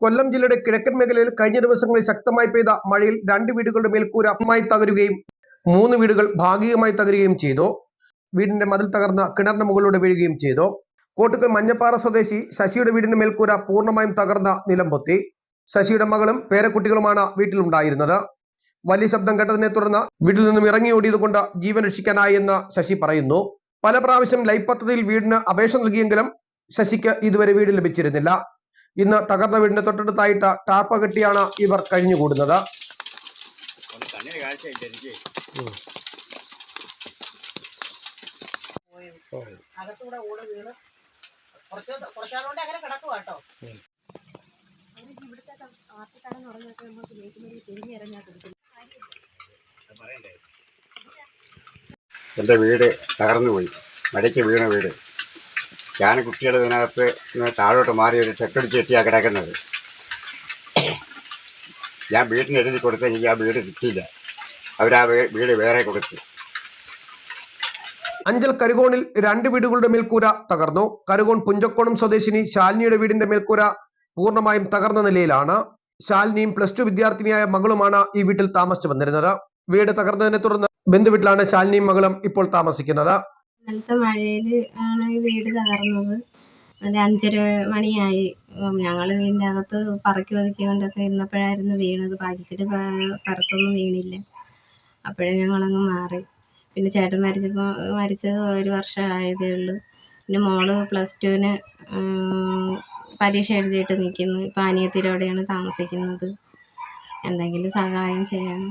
കൊല്ലം ജില്ലയുടെ കിഴക്കൻ മേഖലയിൽ കഴിഞ്ഞ ദിവസങ്ങളിൽ ശക്തമായി പെയ്ത മഴയിൽ രണ്ട് വീടുകളുടെ മേൽക്കൂര അപ്പമായി തകരുകയും മൂന്ന് വീടുകൾ ഭാഗികമായി തകരുകയും ചെയ്തു. വീടിന്റെ മതിൽ തകർന്ന കിണറിന് മുകളിലൂടെ വീഴുകയും ചെയ്തു. കോട്ടക്കൽ മഞ്ഞപ്പാറ സ്വദേശി ശശിയുടെ വീടിന്റെ മേൽക്കൂര പൂർണമായും തകർന്ന നിലം പൊത്തി. ശശിയുടെ മകളും പേരക്കുട്ടികളുമാണ് വീട്ടിലുണ്ടായിരുന്നത്. വലിയ ശബ്ദം കേട്ടതിനെ തുടർന്ന് വീട്ടിൽ നിന്നും ഇറങ്ങി ഓടിയതുകൊണ്ട് ജീവൻ രക്ഷിക്കാനായി എന്ന് ശശി പറയുന്നു. പല പ്രാവശ്യം ലൈഫ് പദ്ധതിയിൽ വീടിന് അപേക്ഷ നൽകിയെങ്കിലും ശശിക്ക് ഇതുവരെ വീട് ലഭിച്ചിരുന്നില്ല. ഇന്ന് തകർന്ന വീടിന്റെ തൊട്ടടുത്തായിട്ട് ടാർപ്പ കെട്ടിയാണ് ഇവർ കഴിഞ്ഞുകൂടുന്നത് കുറച്ച് കുറച്ചാളുകൊണ്ട് അങ്ങനെ വീട് തകർന്നു പോയി മഴയ്ക്ക് വീണ വീട്. ഞാൻ കുട്ടികൾ ഇതിനകത്ത് താഴോട്ട് മാറി ഒരു ചെക്കടിച്ച് കെട്ടിയാണ് കിടക്കുന്നത്. ഞാൻ വീടിന് എഴുതി കൊടുത്ത് എനിക്ക് ആ വീട് കിട്ടിയില്ല. അവരാ വീട് വേറെ കൊടുത്തു. അഞ്ചൽ കരുകോണിൽ രണ്ട് വീടുകളുടെ മേൽക്കൂര തകർന്നു. കരുകോൺ പുഞ്ചക്കോണം സ്വദേശിനി ശാലിനിയുടെ വീടിന്റെ മേൽക്കൂര പൂർണമായും തകർന്ന നിലയിലാണ്. ശാലിനിയും പ്ലസ് ടു വിദ്യാർത്ഥിനിയായ മകളുമാണ് ഈ വീട്ടിൽ താമസിച്ചു വന്നിരുന്നത്. വീട് തകർന്നതിനെ തുടർന്ന് ബന്ധുവീട്ടിലാണ് ശാലിനിയും മകളും ഇപ്പോൾ താമസിക്കുന്നത്. ഇന്നലത്തെ മഴയിൽ ആണ് ഈ വീട് തകർന്നത്. ഒരു അഞ്ചര മണിയായി. ഞങ്ങൾ ഇതിന്റെ അകത്ത് പറക്കി ഒതുക്കി കൊണ്ടൊക്കെ ഇരുന്നപ്പോഴായിരുന്നു വീണത്. ഭാഗ്യത്തിന് പുറത്തൊന്നും വീണില്ല. അപ്പോഴേ ഞങ്ങളങ്ങ് മാറി. പിന്നെ ചേട്ടൻ മരിച്ചപ്പോൾ മരിച്ചത് ഒരു വർഷം ആയതേ ഉള്ളൂ. പിന്നെ മോൾ പ്ലസ് ടുവിന് പരീക്ഷ എഴുതിയിട്ട് നിൽക്കുന്നു ഇപ്പം അനിയത്തിരോടെയാണ് താമസിക്കുന്നത്. എന്തെങ്കിലും സഹായം ചെയ്യണം.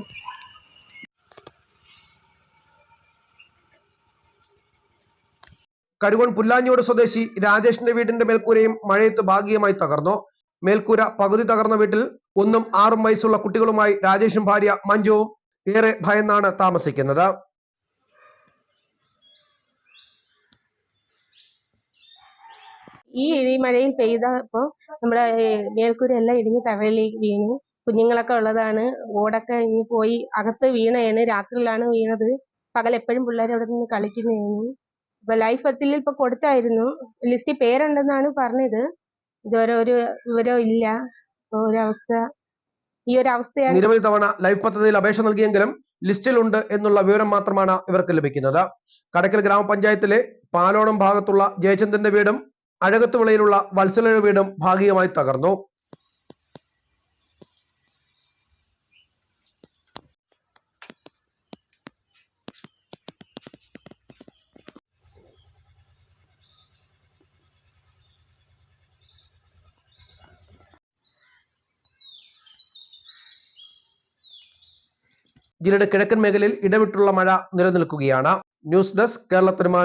കരുകോൺ പുല്ലാഞ്ഞോട് സ്വദേശി രാജേഷിന്റെ വീടിന്റെ മേൽക്കൂരയും മഴയത്ത് ഭാഗികമായി തകർന്നു. മേൽക്കൂര പകുതി തകർന്ന വീട്ടിൽ ഒന്നും ആറും വയസ്സുള്ള കുട്ടികളുമായി രാജേഷും ഭാര്യ മഞ്ജുവും ഏറെ ഭയന്നാണ് താമസിക്കുന്നത്. ഈ ഇടിമഴയിൽ പെയ്തപ്പോൾ നമ്മുടെ മേൽക്കൂര എല്ലാം ഇടിഞ്ഞ് തറയിലേക്ക് വീണു. കുഞ്ഞുങ്ങളൊക്കെ ഉള്ളതാണ്. ഓടൊക്കെ ഇനി പോയി അകത്ത് വീണയാണ് രാത്രിയിലാണ് വീണത്. പകൽ എപ്പോഴും പിള്ളേർ അവിടെ നിന്ന് കളിക്കുന്നതാണ് ഇപ്പൊ ലൈഫ് പത്തിൽ ഇപ്പൊ കൊടുത്തായിരുന്നു. ലിസ്റ്റിൽ പേരുണ്ടെന്നാണ് പറഞ്ഞത്. ഇതുവരെ ഒരു വിവരവും ഇല്ല. ഒരവസ്ഥ ഈ ഒരു അവസ്ഥയാണ് നിരവധി തവണ ലൈഫ് പദ്ധതിയിൽ അപേക്ഷ നൽകിയെങ്കിലും ലിസ്റ്റിലുണ്ട് എന്നുള്ള വിവരം മാത്രമാണ് ഇവർക്ക് ലഭിക്കുന്നത്. കടക്കൽ ഗ്രാമപഞ്ചായത്തിലെ പാലോണം ഭാഗത്തുള്ള ജയചന്ദ്രന്റെ വീടും അഴകത്തുവിളയിലുള്ള വത്സലയുടെ വീടും ഭാഗികമായി തകർന്നു. ജില്ലയുടെ കിഴക്കൻ മേഖലയിൽ ഇടവിട്ടുള്ള മഴ നിലനിൽക്കുകയാണ്. News desk Kerala cinema